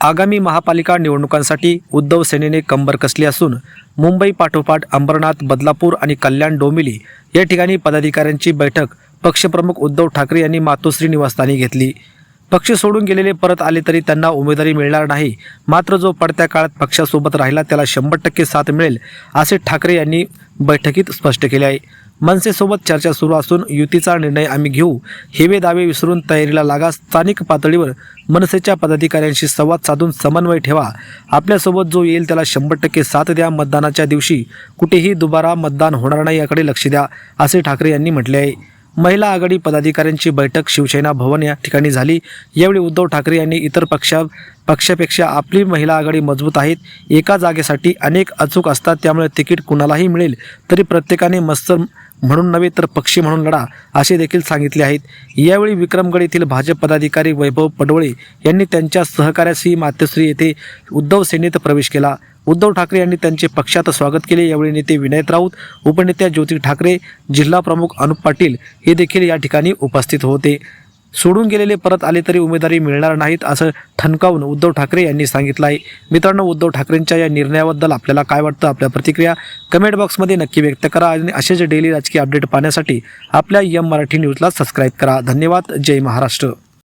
आगामी महापालिका निवडणुकांसाठी उद्धव सेनेने कंबर कसली असून मुंबई पाठोपाठ अंबरनाथ बदलापूर आणि कल्याण डोंबिवली या ठिकाणी पदाधिकाऱ्यांची बैठक पक्षप्रमुख उद्धव ठाकरे यांनी मातोश्री निवासस्थानी घेतली. पक्ष सोडून गेलेले परत आले तरी त्यांना उमेदवारी मिळणार नाही. मात्र जो पडत्या काळात पक्षासोबत राहिला त्याला शंभर टक्के साथ मिळेल असे ठाकरे यांनी बैठकीत स्पष्ट केले आहे. मनसेसोबत चर्चा सुरू असून युतीचा निर्णय आम्ही घेऊ हेवे दावे विसरून तयारीला लागा स्थानिक पातळीवर मनसेच्या पदाधिकाऱ्यांशी संवाद साधून समन्वय ठेवा. आपल्यासोबत जो येईल त्याला शंभर टक्के साथ द्या मतदानाच्या दिवशी कुठेही दुबारा मतदान होणार नाही याकडे लक्ष द्या असे ठाकरे यांनी म्हटले आहे. महिला आघाडी पदाधिकाऱ्यांची बैठक शिवसेना भवन या ठिकाणी झाली. यावेळी उद्धव ठाकरे यांनी इतर पक्षा पक्षापेक्षा आपली महिला आघाडी मजबूत आहेत. एका जागेसाठी अनेक अचूक असतात त्यामुळे तिकीट कुणालाही मिळेल तरी प्रत्येकाने मस्त म्हणून नव्हे तर पक्षी म्हणून लढा असे देखील सांगितले आहेत. यावेळी विक्रमगड येथील भाजप पदाधिकारी वैभव पडवळे यांनी त्यांच्या सहकार्याशी मातोश्री येथे उद्धव सेनेत प्रवेश केला. उद्धव ठाकरे यांनी त्यांचे पक्षात स्वागत केले. यावेळी नेते विनायत राऊत उपनेत्या ज्योती ठाकरे जिल्हा प्रमुख अनुप पाटील हे देखील या ठिकाणी उपस्थित होते. सोडून गेलेले परत आले तरी उमेदवारी मिळणार नाहीत असं ठणकावून उद्धव ठाकरे यांनी सांगितलं आहे मित्रांनो उद्धव ठाकरेंच्या या निर्णयाबद्दल आपल्याला काय वाटतं? आपल्या प्रतिक्रिया कमेंट बॉक्समध्ये नक्की व्यक्त करा आणि असेच डेली राजकीय अपडेट पाहण्यासाठी आपल्या यम मराठी न्यूजला सबस्क्राईब करा. धन्यवाद. जय महाराष्ट्र.